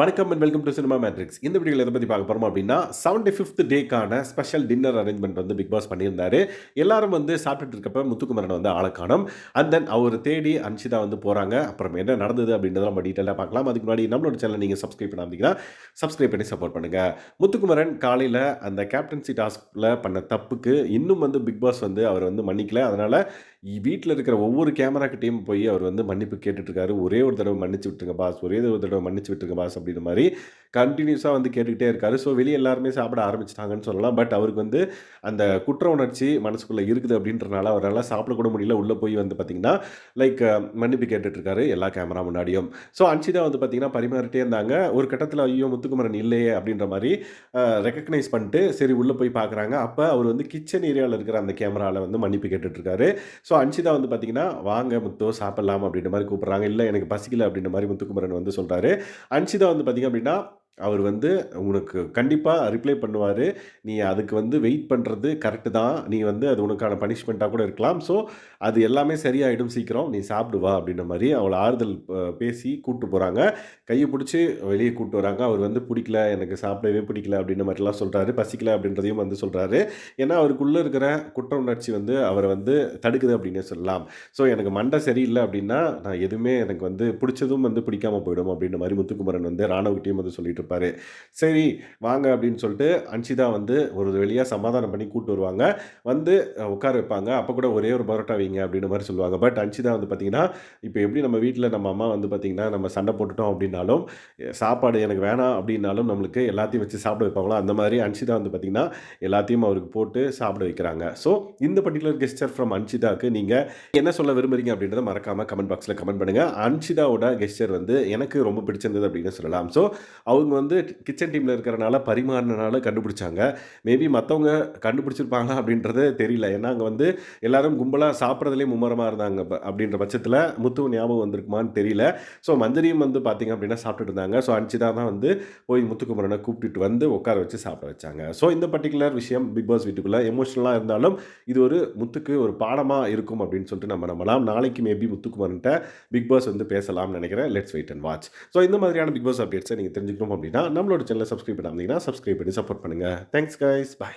வணக்கம் and welcome to Cinema Matrix இந்த வீடியோவில் எதை பற்றி பார்க்க போகிறோம் அப்படின்னா செவன்டி ஃபிஃப்த் டேக்கான ஸ்பெஷல் டின்னர் அரேஞ்ச்மெண்ட் வந்து பிக் பாஸ் பண்ணியிருந்தார். எல்லாரும் வந்து சாப்பிட்டுட்டு இருக்கப்ப முத்துக்குமரன் வந்து ஆளை காணும். அண்ட் தென் அவர் தேடி அன்ஷிதா வந்து போகிறாங்க அப்புறம் என்ன நடந்தது அப்படின்றத நம்ம டீட்டெயிலாக பார்க்கலாம். அதுக்கு முன்னாடி நம்மளோட சேனல் நீங்கள் சப்ஸ்கிரைப் பண்ணாமதிங்கன்னா சப்ஸ்கிரைப் பண்ணி சப்போர்ட் பண்ணுங்கள் முத்துக்குமரன் காலையில் அந்த கேப்டன்சி டாஸ்கில் பண்ண தப்புக்கு இன்னும் வந்து பிக் பாஸ் வந்து அவர் வந்து மன்னிக்கல. அதனால் வீட்டில் இருக்கிற ஒவ்வொரு கேமராக்கிட்டையும் போய் அவர் வந்து மன்னிப்பு கேட்டுட்ருக்காரு ஒரே ஒரு தடவை மன்னிச்சு விட்டுருங்க பாஸ் ஒரே ஒரு தடவை மன்னிச்சு விட்டுருங்க பாஸ் அப்படின்ற மாதிரி கண்டினியூஸாக வந்து கேட்டுக்கிட்டே இருக்காரு. ஸோ வெளியே எல்லாருமே சாப்பிட ஆரம்பிச்சிட்டாங்கன்னு சொல்லலாம். பட் அவருக்கு வந்து அந்த குற்ற உணர்ச்சி மனசுக்குள்ளே இருக்குது அப்படின்றனால அவரால் சாப்பிடக்கூட முடியல. உள்ளே போய் வந்து பார்த்திங்கன்னா லைக் மன்னிப்பு கேட்டுட்ருக்காரு எல்லா கேமரா முன்னாடியும். ஸோ அன்ஷிதா வந்து பார்த்திங்கன்னா பரிமாறிட்டே இருந்தாங்க. ஒரு கட்டத்தில் ஐயோ முத்துக்குமரன் இல்லையே அப்படின்ற மாதிரி ரெக்கக்னைஸ் பண்ணிட்டு சரி உள்ளே போய் பார்க்குறாங்க அப்போ அவர் வந்து கிச்சன் ஏரியாவில் இருக்கிற அந்த கேமராவில் வந்து மன்னிப்பு கேட்டுட்ருக்காரு ஸோ அன்ஷிதா வந்து பார்த்தீங்கன்னா வாங்க முத்தோ சாப்பிட்லாம் அப்படின்ற மாதிரி கூப்பிட்றாங்க. இல்லை எனக்கு பசிக்கல அப்படின்ற மாதிரி முத்துக்குமரன் வந்து சொல்கிறாரு அன்ஷிதா வந்து பார்த்திங்க அப்படின்னா அவர் வந்து உனக்கு கண்டிப்பாக ரிப்ளை பண்ணுவார். நீ அதுக்கு வந்து வெயிட் பண்ணுறது கரெக்டு தான். நீ வந்து அது உனக்கான பனிஷ்மெண்ட்டாக கூட இருக்கலாம். ஸோ அது எல்லாமே சரியாயிடும் சீக்கிரம். நீ சாப்பிடுவா அப்படின்ற மாதிரி அவளை ஆறுதல் பேசி கூப்பிட்டு போகிறாங்க கையை பிடிச்சி வெளியே கூப்பிட்டு வராங்க. அவர் வந்து பிடிக்கல எனக்கு சாப்பிடவே பிடிக்கல அப்படின்ற மாதிரிலாம் சொல்கிறாரு பசிக்கல அப்படின்றதையும் வந்து சொல்கிறாரு ஏன்னா அவருக்குள்ளே இருக்கிற குற்ற உணர்ச்சி வந்து அவரை வந்து தடுக்குது அப்படின்னே சொல்லலாம். ஸோ எனக்கு மண்டை சரியில்லை அப்படின்னா நான் எதுவுமே எனக்கு வந்து பிடிச்சதும் வந்து பிடிக்காம போயிடும் அப்படின்ற மாதிரி முத்துக்குமரன் வந்து ராணுவகிட்டையும் வந்து சொல்லிட்டு இருப்பார். சரி வாங்க அப்படின்னு சொல்லிட்டு அன்ஷிதா வந்து ஒரு வழியாக சமாதானம் பண்ணி கூப்பிட்டு வருவாங்க. வந்து உட்கார வைப்பாங்க. அப்போ கூட ஒரே ஒரு பரோட்டா வைங்க அப்படின்ற மாதிரி சொல்லுவாங்க. பட் அன்ஷிதா வந்து பார்த்தீங்கன்னா இப்போ எப்படி நம்ம வீட்டில் நம்ம அம்மா வந்து பார்த்தீங்கன்னா நம்ம சண்டை போட்டுட்டோம் அப்படின்னாலும் சாப்பாடு எனக்கு வேணாம் அப்படின்னாலும் நம்மளுக்கு எல்லாத்தையும் வச்சு சாப்பிட வைப்பாங்களோ அந்த மாதிரி அன்ஷிதா வந்து பார்த்தீங்கன்னா எல்லாத்தையும் அவருக்கு போட்டு சாப்பிட வைக்கிறாங்க. ஸோ இந்த பர்டிகுலர் கெஸ்டர் ஃப்ரம் அன்ஷிதாக்கு நீங்கள் என்ன சொல்ல விரும்புறீங்க அப்படின்றத மறக்காமல் கமெண்ட் பாக்ஸில் கமெண்ட் பண்ணுங்கள் அன்ஷிதாவோட கெஸ்டர் வந்து எனக்கு ரொம்ப பிடிச்சிருந்தது அப்படின்னு சொல்லலாம். ஸோ அவங்க வந்து கிச்சன் டீமில் இருக்கிறனால பரிமாறினால கண்டுபிடிச்சாங்க. மேபி மற்றவங்க கண்டுபிடிச்சிருப்பாங்களா அப்படின்றது தெரியல. ஏன்னா அங்கே வந்து எல்லாரும் கும்பலாக சாப்பிட்றதுலேயே மும்மரமாக இருந்தாங்க அப்படின்ற பட்சத்தில் முத்து ஞாபகம் வந்திருக்குமான்னு தெரியல. ஸோ மஞ்சரியும் வந்து பார்த்தீங்க அப்படின்னா சாப்பிட்டுட்டு இருந்தாங்க. ஸோ அன்ஷிதா தான் வந்து போய் முத்துக்குமரனை கூப்பிட்டுட்டு வந்து உட்கார வச்சு சாப்பிட வச்சாங்க. ஸோ இந்த பர்டிகுலர் விஷயம் பிக் பாஸ் வீட்டுக்குள்ளே எமோஷனலாக இருந்தாலும் இது ஒரு முத்துக்கு ஒரு பாடமாக இருக்கும் அப்படின்னு சொல்லிட்டு நம்ம நம்பலாம். நாளைக்கு மேபி முத்துக்குமரன்ட்ட பிக் பாஸ் வந்து பேசலாம்னு நினைக்கிறேன். Let's wait and watch so இந்த மாதிரியான பிக் பாஸ் அப்டேட்ஸை நீங்கள் தெரிஞ்சுக்கணும். அப்படின்னா நம்மளோட சேனலை சப்ஸ்கிரைப் பண்ணாமீங்கன்னா சப்ஸ்கிரைப் பண்ணி சப்போர்ட் பண்ணுங்கள் தேங்க்ஸ் கைஸ் பை